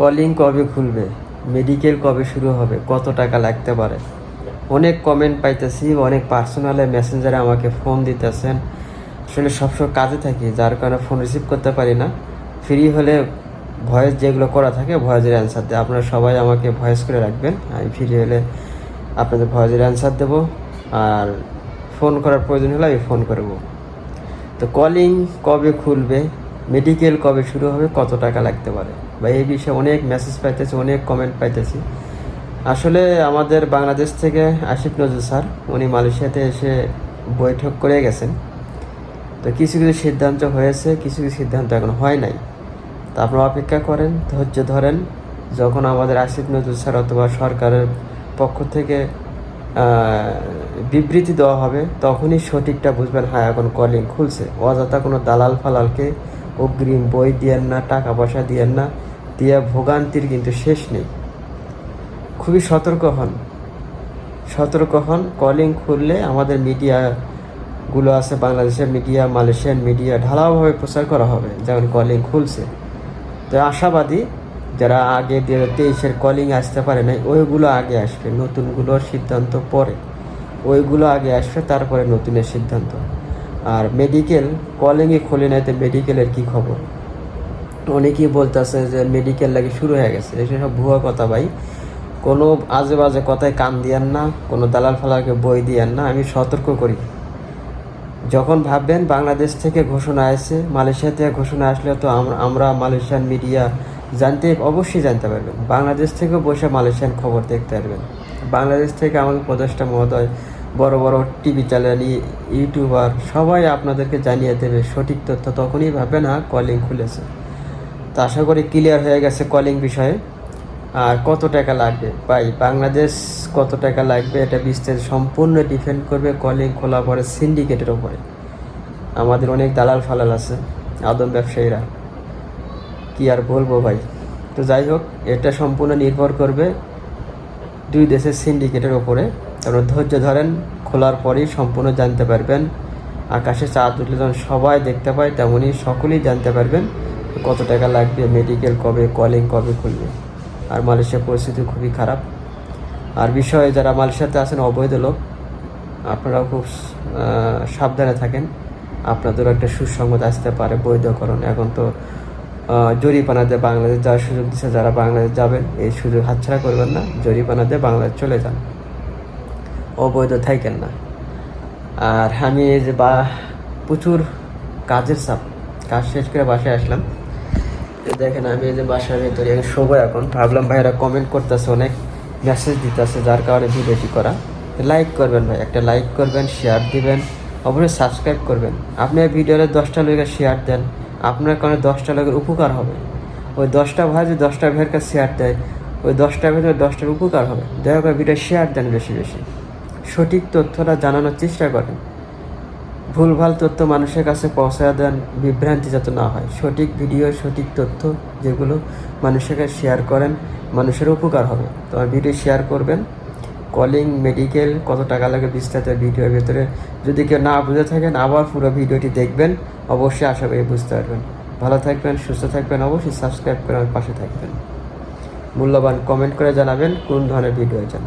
Calling কবে খুলবে? Medical কবে শুরু হবে? কত টাকা লাগতে পারে? অনেক কমেন্ট পাইতেছি, অনেক পার্সোনালে মেসেঞ্জারে আমাকে ফোন দিতেছেন। আসলে সবসময় কাজে থাকি, যার কারণে ফোন রিসিভ করতে পারি না। ফ্রি হলে ভয়েস যেগুলো করা থাকে ভয়েসের অ্যান্সার দেয়। আপনারা সবাই আমাকে ভয়েস করে রাখবেন। আমি ফ্রি হলে আপনাদের ভয়েসের অ্যান্সার দেবো। আর ফোন করার প্রয়োজন হলে আমি ফোন করব। তো কলিং কবে খুলবে? মেডিকেল কবে শুরু হবে, কত টাকা লাগতে পারে? বা এই বিষয়ে অনেক মেসেজ পাইতেছি, অনেক কমেন্ট পাইতেছি। আসলে আমাদের বাংলাদেশ থেকে আশিফ নজরুল স্যার, উনি মালয়েশিয়াতে এসে বৈঠক করে গেছেন। তো কিছু কিছু সিদ্ধান্ত হয়েছে, কিছু কিছু সিদ্ধান্ত এখন হয় নাই। তা আপনারা অপেক্ষা করেন, ধৈর্য ধরেন। যখন আমাদের আসিফ নজরুল স্যার অথবা সরকারের পক্ষ থেকে বিবৃতি দেওয়া হবে, তখনই সঠিকটা বুঝবেন। হ্যাঁ এখন কলিং খুলছে। অযথা কোনো দালাল ফালালকে অগ্রিম বই দিয়েন না টাকা পয়সা দিয়েন না, দিয়ে ভোগান্তির কিন্তু শেষ নেই। খুবই সতর্ক হন। সতর্ক হন কলিং খুললে আমাদের মিডিয়াগুলো আছে, বাংলাদেশের মিডিয়া মালয়েশিয়ান মিডিয়া ঢালাওভাবে প্রচার করা হবে যেমন কলিং খুলছে। তো আশাবাদী যারা আগে দু হাজার তেইশের কলিং আসতে পারে নাই, ওইগুলো আগে আসবে, নতুনগুলোর সিদ্ধান্ত পরে। ওইগুলো আগে আসবে, তারপরে নতুনের সিদ্ধান্ত। আর মেডিকেল কলিংয়ে খুলে নাই তো মেডিকেলের কী খবর? অনেকেই বলতেছে যে মেডিকেল লাগে শুরু হয়ে গেছে। সব ভুয়া কথা ভাই। কোনো আজে বাজে কথায় কান দিয়েন না, কোনো দালাল ফালাকে বই দিয়েন না, আমি সতর্ক করি। যখন ভাববেন বাংলাদেশ থেকে ঘোষণা আসে মালয়েশিয়া থেকে ঘোষণা আসলে তো আমরা মালয়েশিয়ান মিডিয়া জানতে, অবশ্যই জানতে পারবেন। বাংলাদেশ থেকেও বসে মালয়েশিয়ান খবর দেখতে পারবেন। বাংলাদেশ থেকে আমাদের উপদেষ্টা মহোদয় বড় বড় টিভি চ্যানেল, ইউটিউবার সবাই আপনাদেরকে জানিয়ে দেবে সঠিক তথ্য। তখনই ভাববেন হ্যাঁ কলিং খুলেছে। তো আশা করি ক্লিয়ার হয়ে গেছে কলিং বিষয়ে। আর কত টাকা লাগবে? ভাই, বাংলাদেশ কত টাকা লাগবে? এটা বিস্তারিত সম্পূর্ণ ডিপেন্ড করবে কলিং খোলা পরে সিন্ডিকেটের ওপরে আমাদের অনেক দালাল ফালাল আছে, আদম ব্যবসায়ীরা। কি আর বলব ভাই? তো যাই হোক, এটা সম্পূর্ণ নির্ভর করবে দুই দেশের সিন্ডিকেটের ওপরে আপনারা ধৈর্য ধরেন খোলার পরেই সম্পূর্ণ জানতে পারবেন। আকাশে চাঁদ উঠলে যখন সবাই দেখতে পায় তেমনই সকলেই জানতে পারবেন কত টাকা লাগবে মেডিকেল কবে কলিং কবে খুলবে। আর মালয়েশিয়ার পরিস্থিতি খুবই খারাপ। আর বিষয়ে যারা মালয়েশিয়াতে আছেন অবৈধ লোক আপনারাও খুব সাবধানে থাকেন। আপনাদেরও একটা সুসংবাদ আসতে পারে বৈধকরণ। এখন তো আহ, জরিপানা দিয়ে বাংলাদেশ যাওয়ার সুযোগ দিচ্ছে যারা বাংলাদেশ যাবেন এই সুযোগ হাতছাড়া করবেন না। জরিপানা দিয়ে বাংলাদেশ চলে যান। অবৈধ থাকেন না। আর আমি এই যে বা, প্রচুর কাজের চাপ। কাজ শেষ করে বাসায় আসলাম। দেখেন, আমি এই যে বাসার ভেতরে শোবো এখন। ভাবলাম, ভাইরা কমেন্ট করতেছে অনেক মেসেজ দিতেছে, যার কারণে ভিডিওটি করা। লাইক করবেন ভাই, একটা লাইক করবেন শেয়ার দিবেন, অবশ্যই সাবস্ক্রাইব করবেন। আপনি ভিডিওতে দশটা লোকের শেয়ার দেন, আপনার কারণে দশটা লোকের উপকার হবে। ওই দশটা ভাই যদি দশটা ভাইয়ের কাছে শেয়ার দেয়, ওই দশটা ভেতরে দশটার উপকার হবে। দয়া করে ভিডিও শেয়ার দেন বেশি বেশি। সঠিক তথ্যটা জানানোর চেষ্টা করেন। ভুলভাল তথ্য মানুষের কাছে পৌঁছায় দেন, বিভ্রান্তি যাতে না হয়। সঠিক ভিডিও, সঠিক তথ্য যেগুলো মানুষের কাছে শেয়ার করেন, মানুষের উপকার হবে। তো ভিডিও শেয়ার করবেন। কলিং মেডিকেল, কত টাকা লাগে বিস্তারিত ভিডিওর ভেতরে। যদি কেউ না বুঝে থাকেন, আবার পুরো ভিডিওটি দেখবেন। অবশ্যই আশা করি বুঝতে পারবেন। ভালো থাকবেন, সুস্থ থাকবেন, অবশ্যই সাবস্ক্রাইব করে আমার পাশে থাকবেন। মূল্যবান কমেন্ট করে জানাবেন কোন ধরনের ভিডিও চান